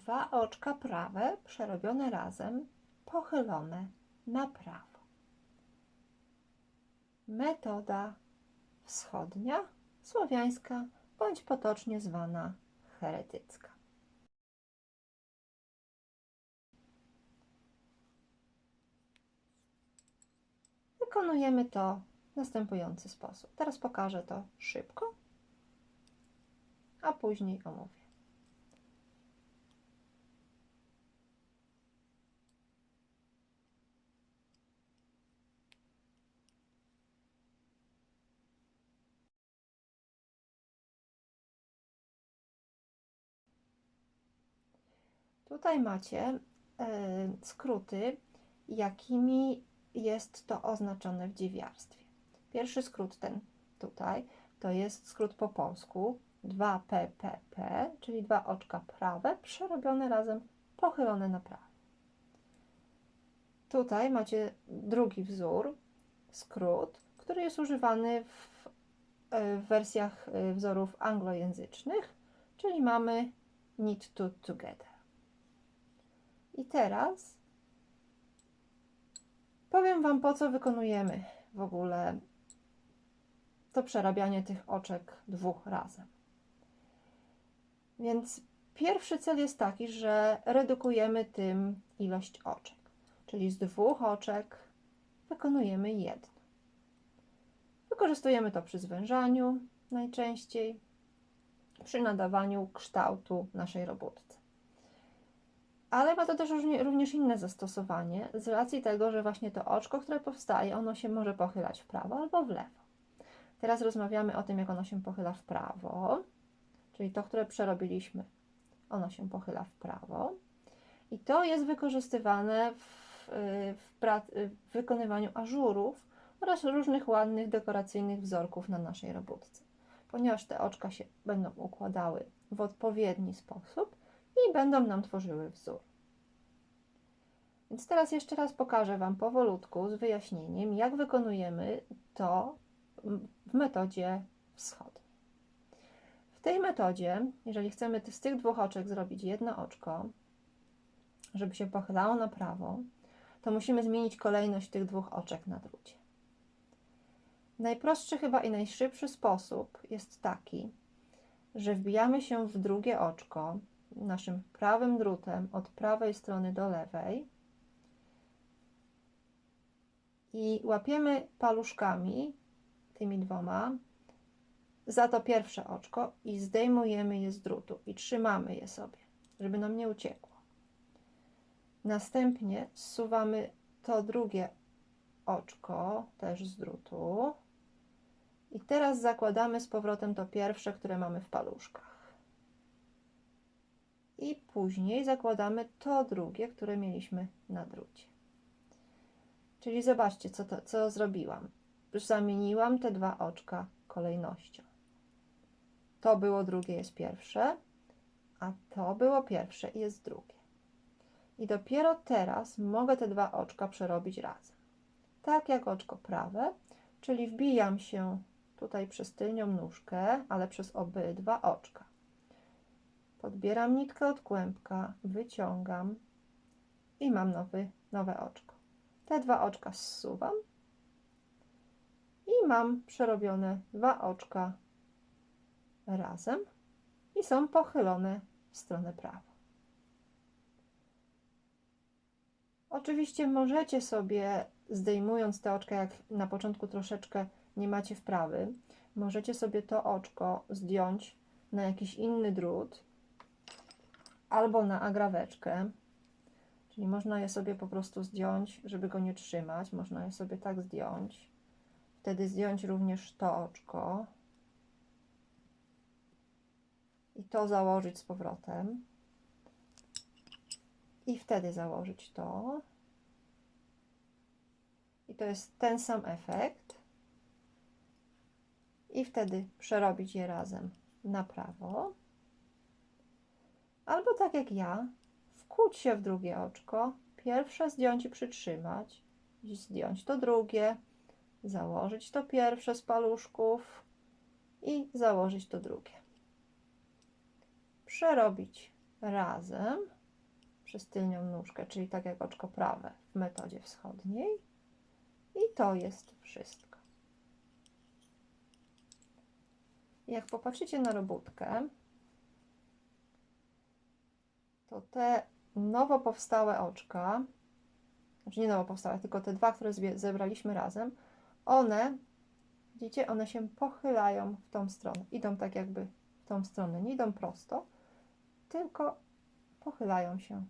Dwa oczka prawe przerobione razem, pochylone na prawo. Metoda wschodnia, słowiańska bądź potocznie zwana heretycka. Wykonujemy to w następujący sposób. Teraz pokażę to szybko, a później omówię. Tutaj macie e, skróty, jakimi jest to oznaczone w dziewiarstwie. Pierwszy skrót ten tutaj to jest skrót po polsku 2PPP, czyli dwa oczka prawe przerobione razem, pochylone na prawo. Tutaj macie drugi wzór, skrót, który jest używany w, e, w wersjach e, wzorów anglojęzycznych, czyli mamy knit to together. I teraz powiem Wam, po co wykonujemy w ogóle to przerabianie tych oczek dwóch razem. Więc pierwszy cel jest taki, że redukujemy tym ilość oczek. Czyli z dwóch oczek wykonujemy jedno. Wykorzystujemy to przy zwężaniu najczęściej, przy nadawaniu kształtu naszej robótce ale ma to też również inne zastosowanie z racji tego, że właśnie to oczko, które powstaje, ono się może pochylać w prawo albo w lewo. Teraz rozmawiamy o tym, jak ono się pochyla w prawo, czyli to, które przerobiliśmy, ono się pochyla w prawo. I to jest wykorzystywane w, w, w wykonywaniu ażurów oraz różnych ładnych, dekoracyjnych wzorków na naszej robótce. Ponieważ te oczka się będą układały w odpowiedni sposób, i będą nam tworzyły wzór. Więc teraz jeszcze raz pokażę Wam powolutku z wyjaśnieniem, jak wykonujemy to w metodzie wschodniej. W tej metodzie, jeżeli chcemy z tych dwóch oczek zrobić jedno oczko, żeby się pochylało na prawo, to musimy zmienić kolejność tych dwóch oczek na drucie. Najprostszy chyba i najszybszy sposób jest taki, że wbijamy się w drugie oczko, naszym prawym drutem od prawej strony do lewej. I łapiemy paluszkami, tymi dwoma, za to pierwsze oczko i zdejmujemy je z drutu i trzymamy je sobie, żeby nam nie uciekło. Następnie zsuwamy to drugie oczko też z drutu. I teraz zakładamy z powrotem to pierwsze, które mamy w paluszkach i później zakładamy to drugie, które mieliśmy na drucie. Czyli zobaczcie, co, to, co zrobiłam. Zamieniłam te dwa oczka kolejnością. To było drugie, jest pierwsze, a to było pierwsze i jest drugie. I dopiero teraz mogę te dwa oczka przerobić razem. Tak jak oczko prawe, czyli wbijam się tutaj przez tylnią nóżkę, ale przez obydwa oczka. Podbieram nitkę od kłębka, wyciągam i mam nowy, nowe oczko. Te dwa oczka zsuwam i mam przerobione dwa oczka razem i są pochylone w stronę prawą. Oczywiście możecie sobie, zdejmując te oczka, jak na początku troszeczkę nie macie wprawy, możecie sobie to oczko zdjąć na jakiś inny drut albo na agraweczkę, czyli można je sobie po prostu zdjąć, żeby go nie trzymać, można je sobie tak zdjąć. Wtedy zdjąć również to oczko i to założyć z powrotem. I wtedy założyć to. I to jest ten sam efekt. I wtedy przerobić je razem na prawo. Albo tak jak ja, wkuć się w drugie oczko, pierwsze zdjąć i przytrzymać, zdjąć to drugie, założyć to pierwsze z paluszków i założyć to drugie. Przerobić razem przez tylnią nóżkę, czyli tak jak oczko prawe w metodzie wschodniej. I to jest wszystko. Jak popatrzycie na robótkę, to te nowo powstałe oczka, znaczy nie nowo powstałe, tylko te dwa, które zebraliśmy razem, one, widzicie, one się pochylają w tą stronę. Idą tak jakby w tą stronę, nie idą prosto, tylko pochylają się